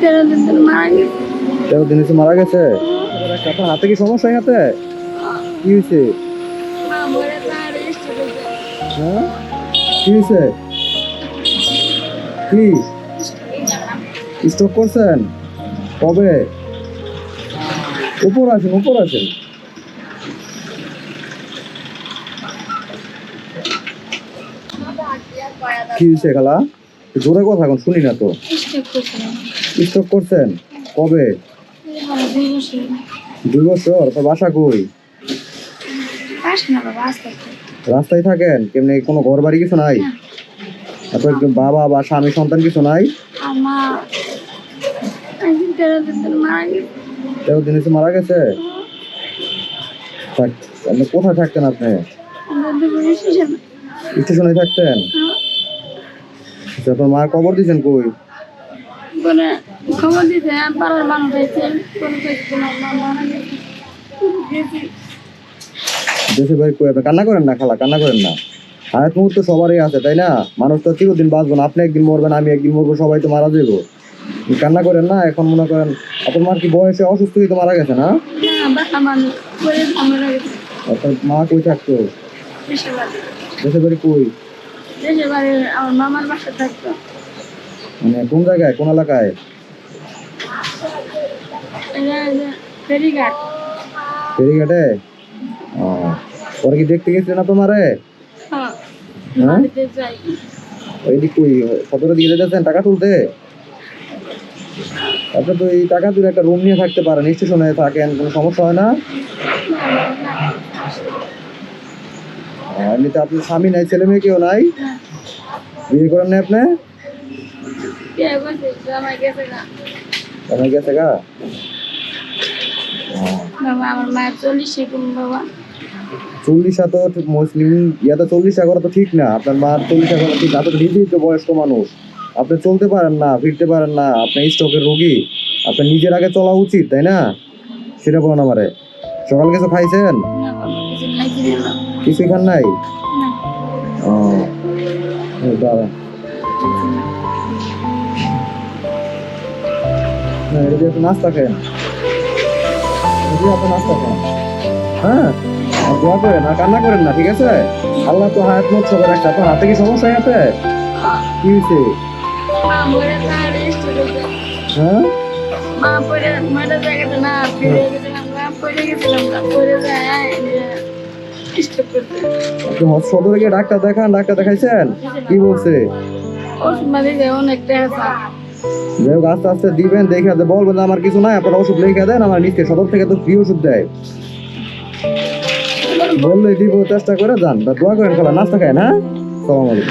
তেরো দিন মারা গেছে? হাতে কি সমস্যা হাতে? কি হয়েছে? হ্যাঁ? কি হয়েছে? কি? স্টক করছেন? কবে? উপর আছেন উপর আছেন কি হয়েছে খালা? জোরে কথা এখন শুনি না তো। স্টক করছেন। কবে? দুই বছর। তো বাসা কই? রাস্তায় থাকেন? কেমনি কোনো ঘর বাড়ি কিছু নাই? তারপর বাবা বা স্বামী সন্তান কিছু নাই? তেরো দিন মারা গেছে। কোথায় থাকতেন আপনি? স্টেশনে থাকতেন? আচ্ছা, আপনার মার কবর দিয়েছেন কই? পরে খবর দিতে পাড়ার মানুষ আইছে পরে দেখছি না মা মারা গেছে গেছি দেশে বাড়ি কই আপনি কান্না করেন না খালা কান্না করেন না। হায়াত মুহূর্ত সবারই আছে তাই না? মানুষ তো চিরদিন বাঁচবো না আপনি একদিন মরবেন আমি একদিন মরবো সবাই তো মারা যাব কান্না করেন না এখন মনে করেন আপনার মার কি বয়সে অসুস্থ হয়ে তো মারা গেছে না? আপনার মা কই থাকতো? দেশের বাড়ি কই? দেশের বাড়ি আমার মামার বাসা থাকতো। মানে কোন জায়গায়? কোন এলাকায়? ফেরিঘাট। ফেরিঘাটে? ও পরে কি দেখতে গেছিলেন না তোমারে? হ্যাঁ হ্যাঁ? ওই দিক কই কতটা দিয়ে যাচ্ছেন টাকা তুলতে? আপনি তো এই টাকা তুলে একটা রুম নিয়ে থাকতে পারেন। স্টেশনে থাকেন কোনো সমস্যা হয় না। এমনিতে আপনার স্বামী নাই ছেলে মেয়ে কেউ নাই? বিয়ে করেন না আপনি? জামাই গেছে গা। চল্লিশ তো মুসলিম ইয়াতে চল্লিশা করা তো ঠিক না। আপনার মা চল্লিশা করা ঠিক আপনি নিজেই তো বয়স্ক মানুষ। আপনি চলতে পারেন না ফিরতে পারেন না আপনি স্ট্রোকের রোগী। আপনার নিজের আগে চলা উচিত তাই না? সেটা বলেন আমারে। সকাল কিছু খাইছেন কিছুই খান নাই? না। ও ও, দাঁড়ান না এটা দিয়ে নাস্তা খেন এটা আপনি নাস্তা খান। হ্যাঁ? আর দোয়া করেন আর কান্না করেন না ঠিক আছে? আল্লাহ তো হায়াত মত সবার একটা। আপনার হাতে কি সমস্যা আছে? কি হয়েছে? হ্যাঁ? মা পরে মারা জায়গাটা না ফিরে গেছিলাম মা পরে গেছিলাম না যায় করতে আপনি গিয়ে ডাক্তার দেখান ডাক্তার দেখাইছেন কি বলছে ওষুধ আস্তে আস্তে দিবেন দেখে বলবেন আমার কিছু নাই আপনার ওষুধ লিখে দেন আমার নিচে সদর থেকে তো ফ্রি ওষুধ দেয় বললে দিব চেষ্টা করে যান দোয়া করেন খেলা নাস্তা খায় না সালাম আলাইকুম